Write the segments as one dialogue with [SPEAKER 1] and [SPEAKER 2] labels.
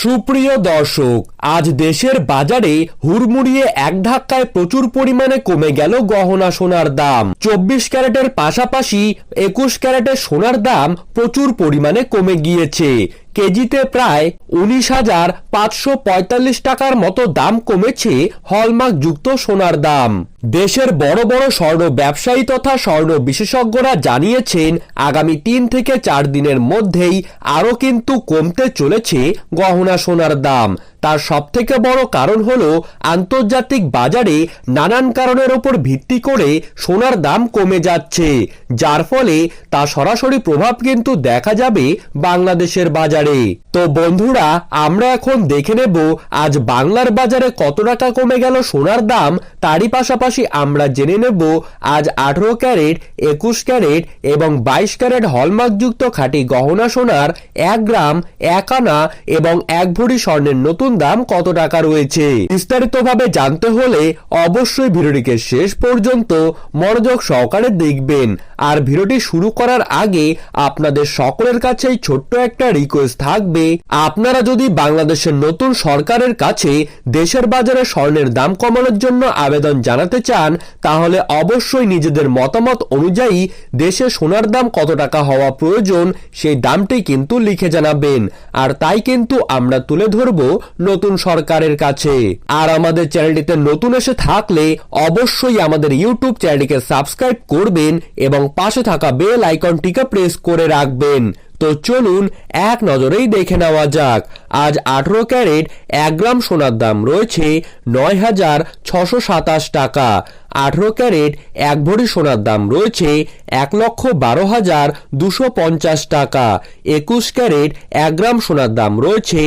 [SPEAKER 1] সুপ্রিয় দর্শক, আজ দেশের বাজারে হুড়মুড়িয়ে এক ধাক্কায় প্রচুর পরিমাণে কমে গেল গহনা সোনার দাম। চব্বিশ ক্যারেটের পাশাপাশি একুশ ক্যারেটের সোনার দাম প্রচুর পরিমাণে কমে গিয়েছে। কেজিতে প্রায় উনিশ হাজার পাঁচশো পঁয়তাল্লিশ টাকার মতো দাম কমেছে হলমার্ক যুক্ত সোনার দাম। দেশের বড় বড় স্বর্ণ ব্যবসায়ী তথা স্বর্ণ বিশেষজ্ঞরা জানিয়েছেন, আগামী তিন থেকে চার দিনের মধ্যেই আরও কিন্তু কমতে চলেছে গহনা সোনার দাম। তার সবথেকে বড় কারণ হলো আন্তর্জাতিক বাজারে নানান কারণের ওপর ভিত্তি করে সোনার দাম কমে যাচ্ছে, যার ফলে তা সরাসরি প্রভাব কিন্তু দেখা যাবে বাংলাদেশের বাজারে। তো বন্ধুরা, আমরা এখন দেখে নেব আজ বাংলার বাজারে কত টাকা কমে গেল সোনার দাম, তারই পাশাপাশি আমরা জেনে নেব আজ আঠেরো ক্যারেট, একুশ ক্যারেট এবং বাইশ ক্যারেট হলমার্কযুক্ত খাঁটি গহনা সোনার এক গ্রাম, এক আনা এবং এক ভরি স্বর্ণের নতুন দাম কত টাকা রয়েছে? বিস্তারিতভাবে জানতে হলে অবশ্যই ভিডিওটিকে শেষ পর্যন্ত মনোযোগ সহকারে দেখবেন। আর ভিডিওটি শুরু করার আগে আপনাদের সকলের কাছেই ছোট্ট একটা রিকোয়েস্ট থাকবে। আপনারা যদি বাংলাদেশের নতুন সরকারের কাছে দেশের বাজারে স্বর্ণের দাম কমানোর জন্য আবেদন জানাতে চান, তাহলে অবশ্যই নিজেদের মতামত অনুযায়ী দেশে সোনার দাম কত টাকা হওয়া প্রয়োজন, সেই দামটি কিন্তু লিখে জানাবেন। আর তাই কিন্তু আমরা তুলে ধরব নতুন সরকারের কাছে। আর আমাদের চ্যানেলটিতে নতুন এসে থাকলে অবশ্যই আমাদের ইউটিউব চ্যানেলটিকে সাবস্ক্রাইব করবেন এবং পাশে থাকা বেল আইকনটিকে প্রেস করে রাখবেন। তো চলুন, এক নজরেই দেখে নেওয়া যাক। আজ আঠেরো ক্যারেট, এক গ্রাম সোনার দাম রয়েছে নয় হাজার ছশো সাতাশ টাকা। আঠেরো ক্যারেট, এক ভরি সোনার দাম রয়েছে এক লক্ষ বারো হাজার দুশো পঞ্চাশ টাকা। একুশ ক্যারেট, এক গ্রাম সোনার দাম রয়েছে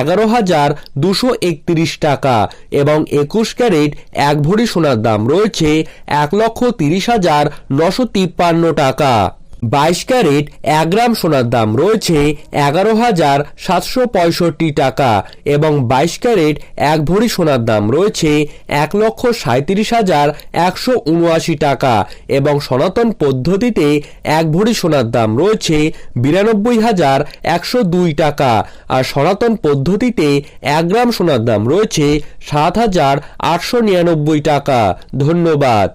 [SPEAKER 1] এগারো হাজার দুশো একত্রিশ টাকা এবং একুশ ক্যারেট, এক ভরি সোনার দাম রয়েছে এক লক্ষ তিরিশ হাজার নশো তিপ্পান্ন টাকা। বাইশ ক্যারেট এক গ্রাম সোনার দাম রয়েছে এগারো হাজার সাতশো পঁয়ষট্টি টাকা এবং বাইশ ক্যারেট এক ভরি সোনার দাম রয়েছে এক লক্ষ সাঁত্রিশ হাজার একশো উনআশি টাকা এবং সনাতন পদ্ধতিতে এক ভরি সোনার দাম রয়েছে বিরানব্বই হাজার একশো দুই টাকা আর সনাতন পদ্ধতিতে এক গ্রাম সোনার দাম রয়েছে সাত হাজার আটশো নিরানব্বই টাকা। ধন্যবাদ।